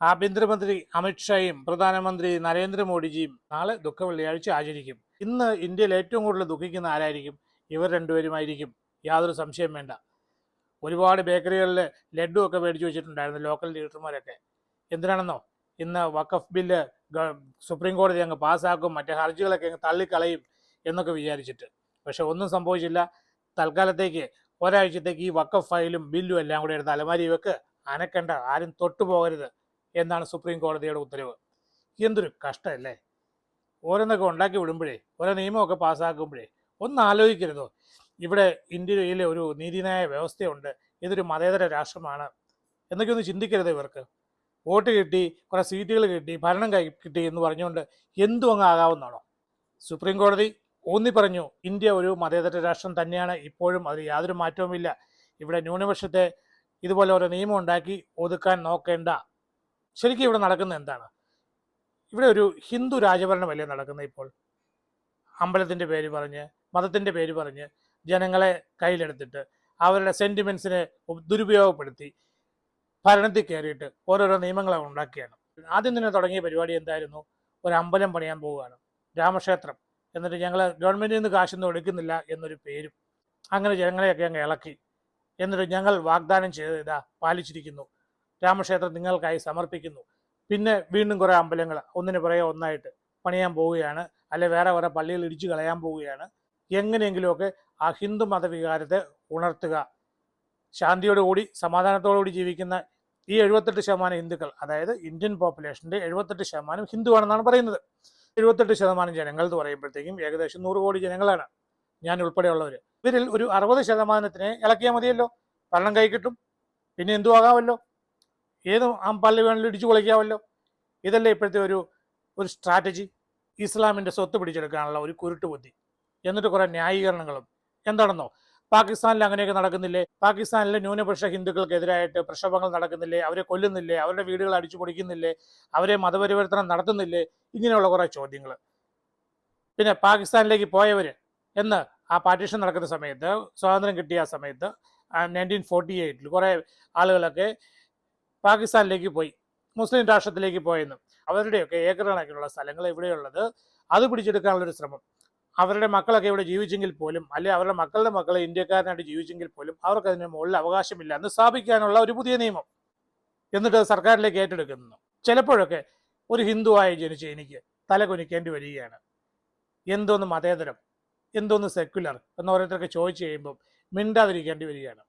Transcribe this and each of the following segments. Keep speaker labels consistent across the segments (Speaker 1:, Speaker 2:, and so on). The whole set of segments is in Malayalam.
Speaker 1: ആഭ്യന്തരമന്ത്രി അമിത്ഷായും പ്രധാനമന്ത്രി നരേന്ദ്രമോദിജിയും നാളെ ദുഃഖ വെള്ളിയാഴ്ച ആചരിക്കും. ഇന്ന് ഇന്ത്യയിൽ ഏറ്റവും കൂടുതൽ ദുഃഖിക്കുന്ന ആരായിരിക്കും? ഇവർ രണ്ടുപേരുമായിരിക്കും. യാതൊരു സംശയം വേണ്ട. ഒരുപാട് ബേക്കറികളിൽ ലഡു ഒക്കെ മേടിച്ചു വെച്ചിട്ടുണ്ടായിരുന്നു ലോക്കൽ ലീഡർമാരൊക്കെ. എന്തിനാണെന്നോ? ഇന്ന് വഖഫ് ബില്ല് സുപ്രീം കോടതി അങ്ങ് പാസ്സാക്കും മറ്റേ ഹർജികളൊക്കെ അങ്ങ് തള്ളിക്കളയും എന്നൊക്കെ വിചാരിച്ചിട്ട്. പക്ഷെ ഒന്നും സംഭവിച്ചില്ല. തൽക്കാലത്തേക്ക് ഒരാഴ്ചത്തേക്ക് ഈ വക്കഫ് ഫയലും ബില്ലും എല്ലാം കൂടെ എടുത്ത് അലമാരി വെക്ക്. അനക്കണ്ട ആരും തൊട്ടു പോകരുത് എന്നാണ് സുപ്രീം കോടതിയുടെ ഉത്തരവ്. എന്തൊരു കഷ്ടമല്ലേ ഓരോന്നൊക്കെ ഉണ്ടാക്കി വിടുമ്പോഴേ ഓരോ നിയമമൊക്കെ പാസ്സാക്കുമ്പോഴേ ഒന്ന് ആലോചിക്കരുതോ. ഇവിടെ ഇന്ത്യയിലെ ഒരു നീതിന്യായ വ്യവസ്ഥയുണ്ട്. ഇതൊരു മതേതര രാഷ്ട്രമാണ്. എന്നൊക്കെ ഒന്ന് ചിന്തിക്കരുത് ഇവർക്ക്? വോട്ട് കിട്ടി കുറെ സീറ്റുകൾ കിട്ടി ഭരണം കൈ കിട്ടി എന്ന് പറഞ്ഞുകൊണ്ട് എന്തും അങ്ങ് ആകാവുന്നതാണോ? സുപ്രീം കോടതി ഊന്നി പറഞ്ഞു ഇന്ത്യ ഒരു മതേതര രാഷ്ട്രം തന്നെയാണ്. ഇപ്പോഴും അതിൽ യാതൊരു മാറ്റവുമില്ല. ഇവിടെ ന്യൂനപക്ഷത്തെ ഇതുപോലെ ഓരോ നിയമം ഉണ്ടാക്കി ഒതുക്കാൻ നോക്കേണ്ട ശരിക്കും ഇവിടെ നടക്കുന്നത് എന്താണ്? ഇവിടെ ഒരു ഹിന്ദു രാജഭരണമല്ലേ നടക്കുന്നത് ഇപ്പോൾ അമ്പലത്തിന്റെ പേര് പറഞ്ഞ് മതത്തിന്റെ പേര് പറഞ്ഞ് ജനങ്ങളെ കയ്യിലെടുത്തിട്ട് അവരുടെ സെന്റിമെൻസിനെ ദുരുപയോഗപ്പെടുത്തി ഭരണത്തിൽ കയറിയിട്ട് ഓരോരോ നിയമങ്ങളെ ഉണ്ടാക്കിയാണ്. ആദ്യം തന്നെ തുടങ്ങിയ പരിപാടി എന്തായിരുന്നു? ഒരു അമ്പലം പണിയാൻ പോവുകയാണ്. രാമക്ഷേത്രം. എന്നിട്ട് ഞങ്ങൾ ഗവൺമെന്റിൽ നിന്ന് കാശൊന്നും എടുക്കുന്നില്ല എന്നൊരു പേരും. അങ്ങനെ ജനങ്ങളെയൊക്കെ അങ്ങ് ഇളക്കി. എന്നിട്ട് ഞങ്ങൾ വാഗ്ദാനം ചെയ്ത് ഇതാ പാലിച്ചിരിക്കുന്നു. രാമക്ഷേത്രം നിങ്ങൾക്കായി സമർപ്പിക്കുന്നു. പിന്നെ വീണ്ടും കുറേ അമ്പലങ്ങൾ ഒന്നിന് പുറകെ ഒന്നായിട്ട് പണിയാൻ പോവുകയാണ്. അല്ലെ വേറെ കുറേ പള്ളികൾ ഇടിച്ചു കളയാൻ പോവുകയാണ്. എങ്ങനെയെങ്കിലുമൊക്കെ ആ ഹിന്ദു മതവികാരത്തെ ഉണർത്തുക. ശാന്തിയോടുകൂടി സമാധാനത്തോടുകൂടി ജീവിക്കുന്ന ഈ എഴുപത്തെട്ട് ശതമാനം ഹിന്ദുക്കൾ അതായത് ഇന്ത്യൻ പോപ്പുലേഷന്റെ എഴുപത്തെട്ട് ശതമാനം ഹിന്ദുവാണെന്നാണ് പറയുന്നത്. എഴുപത്തെട്ട് ശതമാനം ജനങ്ങൾ എന്ന് പറയുമ്പോഴത്തേക്കും ഏകദേശം നൂറ് കോടി ജനങ്ങളാണ്. ഞാൻ ഉൾപ്പെടെയുള്ളവർ ഇവരിൽ ഒരു അറുപത് ശതമാനത്തിനെ ഇളക്കിയാൽ മതിയല്ലോ. ഭരണം കൈ കിട്ടും. പിന്നെ എന്തു ആകാമല്ലോ ഏത് പള്ളി വേണമെങ്കിലും ഇടിച്ചു പൊളിക്കാമല്ലോ. ഇതല്ലേ ഇപ്പോഴത്തെ ഒരു ഒരു സ്ട്രാറ്റജി ഇസ്ലാമിന്റെ സ്വത്ത് പിടിച്ചെടുക്കാനുള്ള ഒരു കുരുട്ട് ബുദ്ധി. എന്നിട്ട് കുറേ ന്യായീകരണങ്ങളും. എന്താണെന്നോ? പാകിസ്ഥാനിൽ അങ്ങനെയൊക്കെ നടക്കുന്നില്ലേ? പാകിസ്ഥാനിലെ ന്യൂനപക്ഷ ഹിന്ദുക്കൾക്കെതിരായിട്ട് പ്രക്ഷോഭങ്ങൾ നടക്കുന്നില്ലേ? അവരെ കൊല്ലുന്നില്ലേ? അവരുടെ വീടുകൾ അടിച്ചു പൊടിക്കുന്നില്ലേ അവരെ മതപരിവർത്തനം നടത്തുന്നില്ലേ? ഇങ്ങനെയുള്ള കുറേ ചോദ്യങ്ങൾ പിന്നെ പാകിസ്ഥാനിലേക്ക് പോയവർ എന്ന് ആ പാർട്ടീഷൻ നടക്കുന്ന സമയത്ത് സ്വാതന്ത്ര്യം കിട്ടിയ ആ സമയത്ത് നയന്റീൻ ഫോർട്ടി എയ്റ്റിൽ കുറേ ആളുകളൊക്കെ പാകിസ്ഥാനിലേക്ക് പോയി മുസ്ലിം രാഷ്ട്രത്തിലേക്ക് പോയെന്ന് അവരുടെയൊക്കെ ഏക്കർ കണക്കിനുള്ള സ്ഥലങ്ങൾ ഇവിടെയുള്ളത് അത് പിടിച്ചെടുക്കാനുള്ളൊരു ശ്രമം. അവരുടെ മക്കളൊക്കെ ഇവിടെ ജീവിച്ചെങ്കിൽ പോലും അല്ലെ അവരുടെ മക്കളുടെ മക്കളെ ഇന്ത്യക്കാരനായിട്ട് ജീവിച്ചെങ്കിൽ പോലും അവർക്ക് അതിന് മുകളിൽ അവകാശമില്ല എന്ന് സ്ഥാപിക്കാനുള്ള ഒരു പുതിയ നിയമം എന്നിട്ട് സർക്കാരിലേക്ക് ഏറ്റെടുക്കുന്നു. ചിലപ്പോഴൊക്കെ ഒരു ഹിന്ദുവായി ജനിച്ച എനിക്ക് തല കുനിക്കേണ്ടി വരികയാണ്. എന്തോന്ന് മതേതരം എന്തോന്ന് സെക്യുലർ എന്ന് ഓരോരുത്തരൊക്കെ ചോദിച്ചു കഴിയുമ്പം മിണ്ടാതിരിക്കേണ്ടി വരികയാണ്.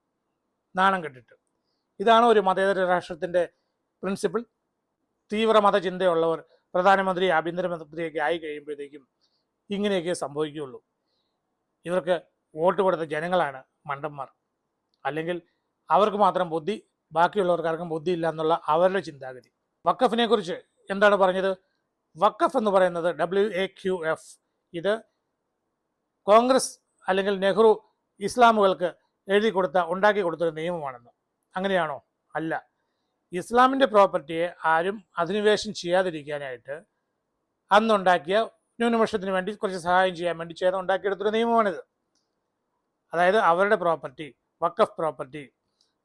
Speaker 1: നാണം കെട്ടിട്ട്. ഇതാണോ ഒരു മതേതര രാഷ്ട്രത്തിന്റെ പ്രിൻസിപ്പിൾ തീവ്ര മതചിന്തയുള്ളവർ പ്രധാനമന്ത്രി ആഭ്യന്തരമന്ത്രിയൊക്കെ ആയി കഴിയുമ്പോഴത്തേക്കും ഇങ്ങനെയൊക്കെ സംഭവിക്കുകയുള്ളൂ. ഇവർക്ക് വോട്ട് കൊടുത്ത ജനങ്ങളാണ് മണ്ടന്മാർ. അല്ലെങ്കിൽ അവർക്ക് മാത്രം ബുദ്ധി ബാക്കിയുള്ളവർക്കാർക്കും ബുദ്ധി ഇല്ല എന്നുള്ള അവരുടെ ചിന്താഗതി. വക്കഫിനെ കുറിച്ച് എന്താണ് പറഞ്ഞത്? വക്കഫ് എന്ന് പറയുന്നത് ഡബ്ല്യു എ ക്യു എഫ് ഇത് കോൺഗ്രസ് അല്ലെങ്കിൽ നെഹ്റു ഇസ്ലാമുകൾക്ക് എഴുതി കൊടുത്ത ഉണ്ടാക്കി കൊടുത്തൊരു നിയമമാണെന്ന്. അങ്ങനെയാണോ? അല്ല. ഇസ്ലാമിന്റെ പ്രോപ്പർട്ടിയെ ആരും അധിനിവേശം ചെയ്യാതിരിക്കാനായിട്ട് അന്നുണ്ടാക്കിയ ന്യൂനപക്ഷത്തിന് വേണ്ടി കുറച്ച് സഹായം ചെയ്യാൻ വേണ്ടി ചേർന്ന് ഉണ്ടാക്കിയെടുത്തൊരു നിയമമാണിത്. അതായത് അവരുടെ പ്രോപ്പർട്ടി വക്കഫ് പ്രോപ്പർട്ടി.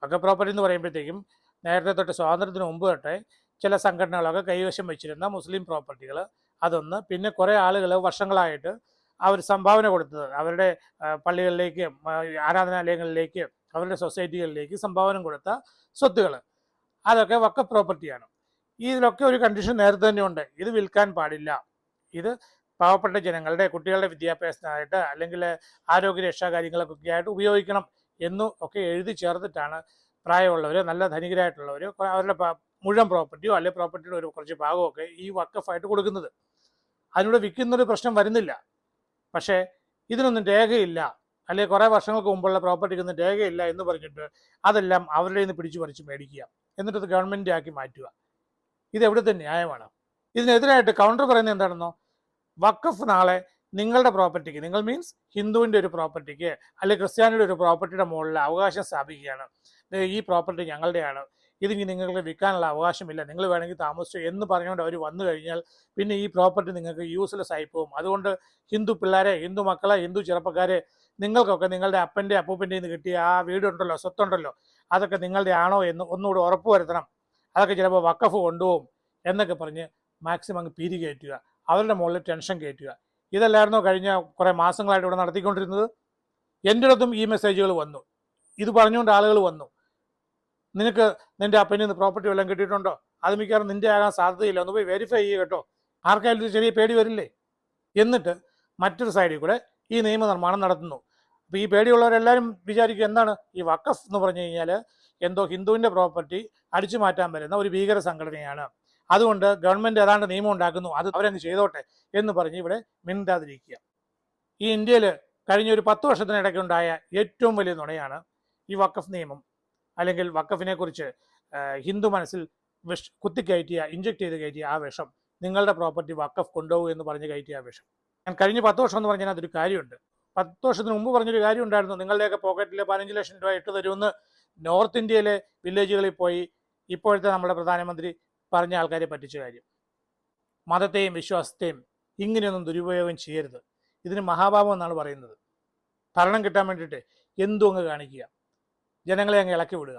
Speaker 1: വക്കഫ് പ്രോപ്പർട്ടി എന്ന് പറയുമ്പോഴത്തേക്കും നേരത്തെ തൊട്ട് സ്വാതന്ത്ര്യത്തിന് മുമ്പ് തൊട്ടേ ചില സംഘടനകളൊക്കെ കൈവശം വെച്ചിരുന്ന മുസ്ലിം പ്രോപ്പർട്ടികൾ അതൊന്ന് പിന്നെ കുറേ ആളുകൾ വർഷങ്ങളായിട്ട് അവർ സംഭാവന കൊടുത്തത്. അവരുടെ പള്ളികളിലേക്ക് ആരാധനാലയങ്ങളിലേക്ക് അവരുടെ സൊസൈറ്റികളിലേക്ക് സംഭാവന കൊടുത്ത സ്വത്തുകൾ അതൊക്കെ വക്ക പ്രോപ്പർട്ടിയാണ് ഇതിലൊക്കെ ഒരു കണ്ടീഷൻ നേരത്തെ തന്നെ ഉണ്ട്. ഇത് വിൽക്കാൻ പാടില്ല. ഇത് പാവപ്പെട്ട ജനങ്ങളുടെ കുട്ടികളുടെ വിദ്യാഭ്യാസത്തിനായിട്ട് അല്ലെങ്കിൽ ആരോഗ്യരക്ഷാ കാര്യങ്ങൾക്കൊക്കെ ആയിട്ട് ഉപയോഗിക്കണം എന്നും ഒക്കെ എഴുതി ചേർത്തിട്ടാണ് പ്രായമുള്ളവർ നല്ല ധനികരായിട്ടുള്ളവർ അവരുടെ മുഴുവൻ പ്രോപ്പർട്ടിയോ അല്ലെങ്കിൽ പ്രോപ്പർട്ടിയുടെ ഒരു കുറച്ച് ഭാഗമൊക്കെ ഈ വക്കഫായിട്ട് കൊടുക്കുന്നത്. അതിനൂടെ വിൽക്കുന്നൊരു പ്രശ്നം വരുന്നില്ല. പക്ഷേ ഇതിനൊന്നും രേഖയില്ല. അല്ലെങ്കിൽ കുറേ വർഷങ്ങൾക്ക് മുമ്പുള്ള പ്രോപ്പർട്ടിക്കൊന്നും രേഖയില്ല എന്ന് പറഞ്ഞിട്ട് അതെല്ലാം അവരുടെ നിന്ന് പിടിച്ചു പറിച്ച് മേടിക്കുക. എന്നിട്ട് അത് ഗവൺമെന്റ് ആക്കി മാറ്റുക. ഇത് എവിടുത്തെ ന്യായമാണ്? ഇതിനെതിരായിട്ട് കൗണ്ടർ പറയുന്നത് എന്താണെന്നോ? വക്കഫ് നാളെ നിങ്ങളുടെ പ്രോപ്പർട്ടിക്ക് നിങ്ങൾ മീൻസ് ഹിന്ദുവിന്റെ ഒരു പ്രോപ്പർട്ടിക്ക് അല്ലെങ്കിൽ ക്രിസ്ത്യാനിയുടെ ഒരു പ്രോപ്പർട്ടിയുടെ മുകളിൽ അവകാശം സ്ഥാപിക്കുകയാണ്. ഈ പ്രോപ്പർട്ടി ഞങ്ങളുടെയാണ്. ഇതിനി നിങ്ങൾക്ക് വിൽക്കാനുള്ള അവകാശമില്ല. നിങ്ങൾ വേണമെങ്കിൽ താമസിച്ചു എന്ന് പറഞ്ഞുകൊണ്ട് അവർ വന്നു കഴിഞ്ഞാൽ പിന്നെ ഈ പ്രോപ്പർട്ടി നിങ്ങൾക്ക് യൂസ്ലെസ് ആയി പോകും. അതുകൊണ്ട് ഹിന്ദു പിള്ളേരെ ഹിന്ദു മക്കളെ ഹിന്ദു ചെറുപ്പക്കാരെ നിങ്ങൾക്കൊക്കെ നിങ്ങളുടെ അപ്പന്റെ അപ്പൂപ്പന്റെ നിന്ന് കിട്ടിയ ആ വീടുണ്ടല്ലോ സ്വത്തുണ്ടല്ലോ അതൊക്കെ നിങ്ങളുടെ ആണോ എന്ന് ഒന്നുകൂടി ഉറപ്പ് വരുത്തണം. അതൊക്കെ ചിലപ്പോൾ വക്കഫ് കൊണ്ടുപോകും എന്നൊക്കെ പറഞ്ഞ് മാക്സിമം അങ്ങ് പീരി കയറ്റുക അവരുടെ മുകളിൽ ടെൻഷൻ കയറ്റുക. ഇതല്ലായിരുന്നോ കഴിഞ്ഞ കുറേ മാസങ്ങളായിട്ട് ഇവിടെ നടത്തിക്കൊണ്ടിരുന്നത്? എന്റെ അടുത്തും ഈ മെസ്സേജുകൾ വന്നു. ഇത് പറഞ്ഞുകൊണ്ട് ആളുകൾ വന്നു. നിനക്ക് നിന്റെ അപ്പനിൽ നിന്ന് പ്രോപ്പർട്ടി വല്ലതും കിട്ടിയിട്ടുണ്ടോ? അത് മിക്കവാറും നിന്റെ ആകാൻ സാധ്യതയില്ല. ഒന്ന് പോയി വെരിഫൈ ചെയ്യുക കേട്ടോ. ആർക്കായാലും ചെറിയ പേടി വരില്ലേ? എന്നിട്ട് മറ്റൊരു സൈഡിൽ കൂടെ ഈ നിയമനിർമ്മാണം നടത്തുന്നു. അപ്പോൾ ഈ പേടിയുള്ളവരെല്ലാവരും വിചാരിക്കും എന്താണ് ഈ വക്കഫ് എന്ന് പറഞ്ഞു കഴിഞ്ഞാൽ എന്തോ ഹിന്ദുവിന്റെ പ്രോപ്പർട്ടി അടിച്ചു മാറ്റാൻ വരുന്ന ഒരു ഭീകര സംഘടനയാണ്. അതുകൊണ്ട് ഗവൺമെന്റ് ഏതാണ്ട് നിയമം ഉണ്ടാക്കുന്നു. അത് അവരങ്ങ് ചെയ്തോട്ടെ എന്ന് പറഞ്ഞ് ഇവിടെ മിണ്ടാതിരിക്കുക. ഈ ഇന്ത്യയിൽ കഴിഞ്ഞ ഒരു പത്ത് വർഷത്തിനിടയ്ക്കുണ്ടായ ഏറ്റവും വലിയ നുണയാണ് ഈ വക്കഫ് നിയമം. അല്ലെങ്കിൽ വക്കഫിനെക്കുറിച്ച് ഹിന്ദു മനസ്സിൽ വിഷ കുത്തിക്കയറ്റിയ ഇഞ്ചക്ട് ചെയ്ത് കയറ്റിയ ആ വിഷം നിങ്ങളുടെ പ്രോപ്പർട്ടി വക്കഫ് കൊണ്ടുപോകും എന്ന് പറഞ്ഞ് കയറ്റിയ ആ വിഷം. ഞാൻ കഴിഞ്ഞ പത്ത് വർഷം എന്ന് പറഞ്ഞാൽ അതൊരു കാര്യമുണ്ട്. പത്ത് വർഷത്തിന് മുമ്പ് പറഞ്ഞൊരു കാര്യം ഉണ്ടായിരുന്നു നിങ്ങളുടെയൊക്കെ പോക്കറ്റിൽ പതിനഞ്ച് ലക്ഷം രൂപ ഇട്ട് തരുമെന്ന് നോർത്ത് ഇന്ത്യയിലെ വില്ലേജുകളിൽ പോയി ഇപ്പോഴത്തെ നമ്മുടെ പ്രധാനമന്ത്രി പറഞ്ഞ ആൾക്കാരെ പറ്റിച്ച കാര്യം. മതത്തെയും വിശ്വാസത്തെയും ഇങ്ങനെയൊന്നും ദുരുപയോഗം ചെയ്യരുത്. ഇതിന് മഹാഭാവം എന്നാണ് പറയുന്നത്. ഭരണം കിട്ടാൻ വേണ്ടിയിട്ട് എന്തും അങ്ങ് കാണിക്കുക. ജനങ്ങളെ അങ്ങ് ഇളക്കി വിടുക.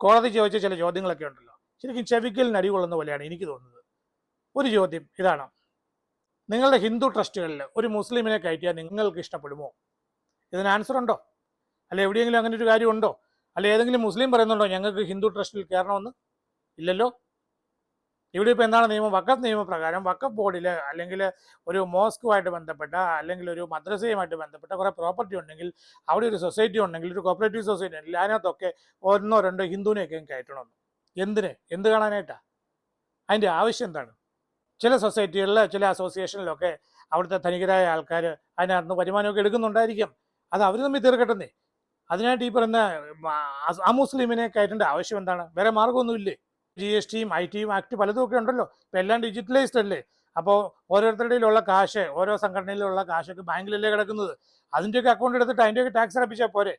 Speaker 1: കോടതി ചോദിച്ച ചില ചോദ്യങ്ങളൊക്കെ ഉണ്ടല്ലോ. ശരിക്കും ചെവിക്കലിന് അടികൊള്ളുന്ന പോലെയാണ് എനിക്ക് തോന്നുന്നത്. ഒരു ചോദ്യം ഇതാണ്. നിങ്ങളുടെ ഹിന്ദു ട്രസ്റ്റുകളിൽ ഒരു മുസ്ലിമിനെ കയറ്റിയാൽ നിങ്ങൾക്ക് ഇഷ്ടപ്പെടുമോ? ഇതിന് ആൻസർ ഉണ്ടോ? അല്ലെ എവിടെയെങ്കിലും അങ്ങനെ ഒരു കാര്യം ഉണ്ടോ? അല്ല ഏതെങ്കിലും മുസ്ലിം പറയുന്നുണ്ടോ ഞങ്ങൾക്ക് ഹിന്ദു ട്രസ്റ്റിൽ കയറണമെന്ന്? ഇല്ലല്ലോ? ഇവിടെ ഇപ്പോൾ എന്താണ് നിയമം? വക്കഫ് നിയമപ്രകാരം വക്കഫ് ബോർഡിൽ അല്ലെങ്കിൽ ഒരു മോസ്കുമായിട്ട് ബന്ധപ്പെട്ട അല്ലെങ്കിൽ ഒരു മദ്രസയുമായിട്ട് ബന്ധപ്പെട്ട കുറേ പ്രോപ്പർട്ടി ഉണ്ടെങ്കിൽ അവിടെ ഒരു സൊസൈറ്റി ഉണ്ടെങ്കിൽ ഒരു കോപ്പറേറ്റീവ് സൊസൈറ്റി ഉണ്ടെങ്കിൽ അതിനകത്തൊക്കെ ഒന്നോ രണ്ടോ ഹിന്ദുവിനെയൊക്കെ കയറ്റണമെന്ന്. എന്തിന്? എന്ത് കാണാനായിട്ടാ? അതിന്റെ ആവശ്യം എന്താണ്? ചില സൊസൈറ്റികളിൽ ചില അസോസിയേഷനിലൊക്കെ അവിടുത്തെ ധനികരായ ആൾക്കാർ അതിനകത്ത് വരുമാനമൊക്കെ എടുക്കുന്നുണ്ടായിരിക്കും. അത് അവർ തമ്മിൽ തീർക്കട്ടെന്നേ. അതിനായിട്ട് ഈ പറയുന്ന ആ മുസ്ലിമിനെ കയറ്റേണ്ട ആവശ്യം എന്താണ്? വേറെ മാർഗമൊന്നുമില്ലേ ജി എസ് ടിയും ഐ ടിയും ആക്ട് പലതും ഒക്കെ ഉണ്ടല്ലോ. ഇപ്പം എല്ലാം ഡിജിറ്റലൈസ്ഡ് അല്ലേ? അപ്പോൾ ഓരോരുത്തരുടെയിലുള്ള കാശ് ഓരോ സംഘടനയിലുള്ള കാശൊക്കെ ബാങ്കിലല്ലേ കിടക്കുന്നത്? അതിന്റെയൊക്കെ അക്കൗണ്ട് എടുത്തിട്ട് അതിന്റെയൊക്കെ ടാക്സ് അടപ്പിച്ചാൽ പോരെ?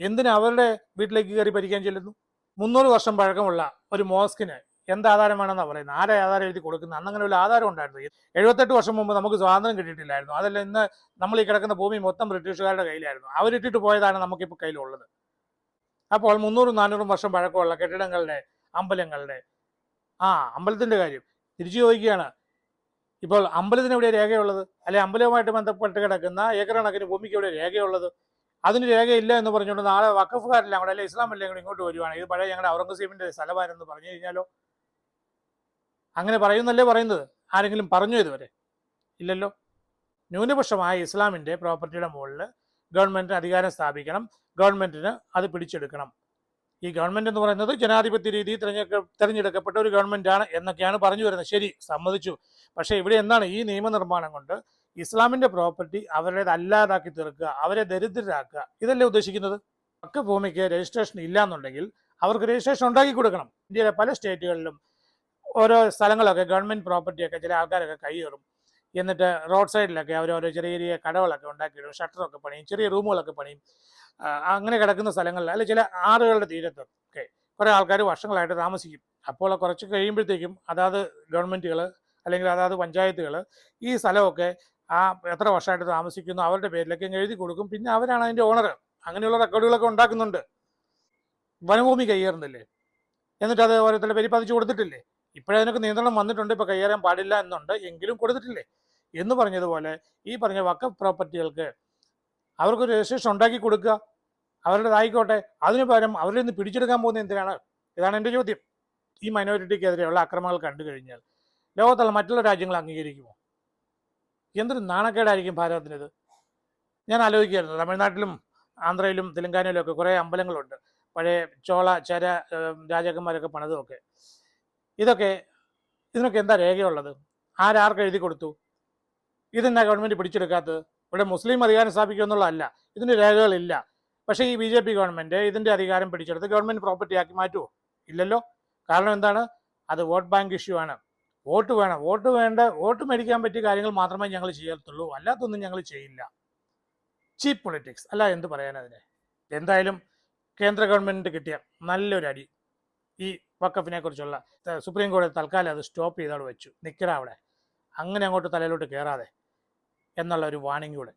Speaker 1: എന്തിനാ അവരുടെ വീട്ടിലേക്ക് കയറി ഭരിക്കാൻ ചെല്ലുന്നു? മുന്നൂറ് വർഷം പഴക്കമുള്ള ഒരു മോസ്കിന് എന്ത് ആധാരം വേണമെന്നാണ് പറയുന്നത്? ആരെ ആധാരം എഴുതി കൊടുക്കുന്നത്? അന്ന് അങ്ങനെ ഒരു ആധാരം ഉണ്ടായിരുന്നു? എഴുപത്തെട്ട് വർഷം മുമ്പ് നമുക്ക് സ്വാതന്ത്ര്യം കിട്ടിയിട്ടില്ലായിരുന്നു. അതല്ല ഇന്ന് നമ്മൾ ഈ കിടക്കുന്ന ഭൂമി മൊത്തം ബ്രിട്ടീഷുകാരുടെ കയ്യിലായിരുന്നു. അവരിട്ടിട്ട് പോയതാണ് നമുക്കിപ്പോൾ കയ്യിലുള്ളത്. അപ്പോൾ മുന്നൂറും നാനൂറും വർഷം പഴക്കമുള്ള കെട്ടിടങ്ങളുടെ അമ്പലങ്ങളുടെ ആ അമ്പലത്തിന്റെ കാര്യം. തിരിച്ചു ചോദിക്കുകയാണ്. ഇപ്പോൾ അമ്പലത്തിന് എവിടെ രേഖയുള്ളത്? അല്ലെ അമ്പലവുമായിട്ട് ബന്ധപ്പെട്ട് കിടക്കുന്ന ഏക്കറണക്കിന് ഭൂമിക്ക് എവിടെ രേഖയുള്ളത്? അതിന് രേഖയില്ല എന്ന് പറഞ്ഞുകൊണ്ട് നാളെ വക്കഫുകാരെല്ലാം കൂടെ അല്ലെ ഇസ്ലാം അല്ലെങ്കിൽ ഇങ്ങോട്ട് വരുവാണ്. ഇത് പഴയ ഞങ്ങളുടെ ഔറംഗസീബിന്റെ സ്ഥലമായിരുന്നു പറഞ്ഞു കഴിഞ്ഞാലോ? അങ്ങനെ പറയുന്നല്ലേ പറയുന്നത്? ആരെങ്കിലും പറഞ്ഞു ഇതുവരെ? ഇല്ലല്ലോ. ന്യൂനപക്ഷമായ ഇസ്ലാമിന്റെ പ്രോപ്പർട്ടിയുടെ മുകളിൽ ഗവൺമെന്റിന് അധികാരം സ്ഥാപിക്കണം. ഗവൺമെന്റിന് അത് പിടിച്ചെടുക്കണം. ഈ ഗവൺമെന്റ് എന്ന് പറയുന്നത് ജനാധിപത്യ രീതിയിൽ തിരഞ്ഞെടുക്ക തിരഞ്ഞെടുക്കപ്പെട്ട ഒരു ഗവൺമെന്റ് ആണ് എന്നൊക്കെയാണ് പറഞ്ഞു വരുന്നത്. ശരി സമ്മതിച്ചു. പക്ഷേ ഇവിടെ എന്താണ് ഈ നിയമനിർമ്മാണം കൊണ്ട് ഇസ്ലാമിന്റെ പ്രോപ്പർട്ടി അവരുടേത് അല്ലാതാക്കി തീർക്കുക അവരെ ദരിദ്രരാക്കുക ഇതല്ലേ ഉദ്ദേശിക്കുന്നത്? പക്ക ഭൂമിക്ക് രജിസ്ട്രേഷൻ ഇല്ല എന്നുണ്ടെങ്കിൽ അവർക്ക് രജിസ്ട്രേഷൻ ഉണ്ടാക്കി കൊടുക്കണം. ഇന്ത്യയിലെ പല സ്റ്റേറ്റുകളിലും ഓരോ സ്ഥലങ്ങളൊക്കെ ഗവൺമെന്റ് പ്രോപ്പർട്ടിയൊക്കെ ചില ആൾക്കാരൊക്കെ കൈയേറും. എന്നിട്ട് റോഡ് സൈഡിലൊക്കെ അവർ ഓരോ ചെറിയ ചെറിയ കടകളൊക്കെ ഉണ്ടാക്കിയിടും ഷട്ടറൊക്കെ പണിയും ചെറിയ റൂമുകളൊക്കെ പണിയും. അങ്ങനെ കിടക്കുന്ന സ്ഥലങ്ങളിൽ അല്ലെ ചില ആറുകളുടെ തീരത്തൊക്കെ കുറേ ആൾക്കാർ വർഷങ്ങളായിട്ട് താമസിക്കും. അപ്പോൾ കുറച്ച് കഴിയുമ്പോഴത്തേക്കും അതാത് ഗവൺമെന്റുകൾ അല്ലെങ്കിൽ അതാത് പഞ്ചായത്തുകൾ ഈ സ്ഥലമൊക്കെ ആ എത്ര വർഷമായിട്ട് താമസിക്കുന്നു അവരുടെ പേരിലൊക്കെ എഴുതി കൊടുക്കും. പിന്നെ അവരാണ് അതിന്റെ ഓണർ അങ്ങനെയുള്ള റെക്കോർഡുകളൊക്കെ ഉണ്ടാക്കുന്നുണ്ട്. വനഭൂമി കൈയേറുന്നില്ലേ? എന്നിട്ട് അത് ഓരോരുത്തരുടെ പേര് പതിച്ചു കൊടുത്തിട്ടില്ലേ? ഇപ്പോഴതിനൊക്കെ നിയന്ത്രണം വന്നിട്ടുണ്ട് ഇപ്പോൾ കൈകാര്യം പാടില്ല എന്നുണ്ട്. എങ്കിലും കൊടുത്തിട്ടില്ലേ? എന്ന് പറഞ്ഞതുപോലെ ഈ പറഞ്ഞ വക്ക പ്രോപ്പർട്ടികൾക്ക് അവർക്കൊരു രജിസ്ട്രേഷൻ ഉണ്ടാക്കി കൊടുക്കുക. അവരുടേതായിക്കോട്ടെ. അതിന് പകരം അവരിൽ നിന്ന് പിടിച്ചെടുക്കാൻ പോകുന്ന എന്തിനാണ്? ഇതാണ് എന്റെ ചോദ്യം. ഈ മൈനോറിറ്റിക്കെതിരെയുള്ള അക്രമങ്ങൾ കണ്ടു കഴിഞ്ഞാൽ ലോകത്തുള്ള മറ്റുള്ള രാജ്യങ്ങൾ അംഗീകരിക്കുമോ? എന്തൊരു നാണക്കേടായിരിക്കും ഭാരതത്തിനിത്? ഞാൻ ആലോചിക്കുകയായിരുന്നു. തമിഴ്നാട്ടിലും ആന്ധ്രയിലും തെലങ്കാനയിലും ഒക്കെ കുറേ അമ്പലങ്ങളുണ്ട്. പഴയ ചോള ചര രാജാക്കന്മാരൊക്കെ പണിതുമൊക്കെ. ഇതൊക്കെ ഇതിനൊക്കെ എന്താ രേഖയുള്ളത്? ആരാർക്ക് എഴുതി കൊടുത്തു? ഇതെന്നാ ഗവൺമെന്റ് പിടിച്ചെടുക്കാത്തത്? ഇവിടെ മുസ്ലിം അധികാരം സ്ഥാപിക്കുമെന്നുള്ളതല്ല ഇതിന് രേഖകളില്ല. പക്ഷേ ഈ ബി ജെ പി ഗവൺമെന്റ് ഇതിന്റെ അധികാരം പിടിച്ചെടുത്ത് ഗവൺമെന്റ് പ്രോപ്പർട്ടി ആക്കി മാറ്റുമോ ഇല്ലല്ലോ. കാരണം എന്താണ്? അത് വോട്ട് ബാങ്ക് ഇഷ്യൂ ആണ്. വോട്ട് വേണം. വോട്ട് വേണ്ട വോട്ട് മേടിക്കാൻ പറ്റിയ കാര്യങ്ങൾ മാത്രമേ ഞങ്ങൾ ചെയ്യത്തുള്ളൂ. അല്ലാത്തൊന്നും ഞങ്ങൾ ചെയ്യില്ല. ചീപ്പ് പൊളിറ്റിക്സ് അല്ല എന്ത് പറയാനതിനെ എന്തായാലും കേന്ദ്ര ഗവൺമെന്റ് കിട്ടിയ നല്ലൊരു അടി ഈ വക്കഫിനെ കുറിച്ചുള്ള സുപ്രീം കോടതി തൽക്കാലം അത് സ്റ്റോപ്പ് ചെയ്തവിടെ വെച്ചു. നിൽക്കട അവിടെ. അങ്ങനെ അങ്ങോട്ട് തലയിലോട്ട് കയറാതെ എന്നുള്ള ഒരു വാണിംഗ് കൂടെ.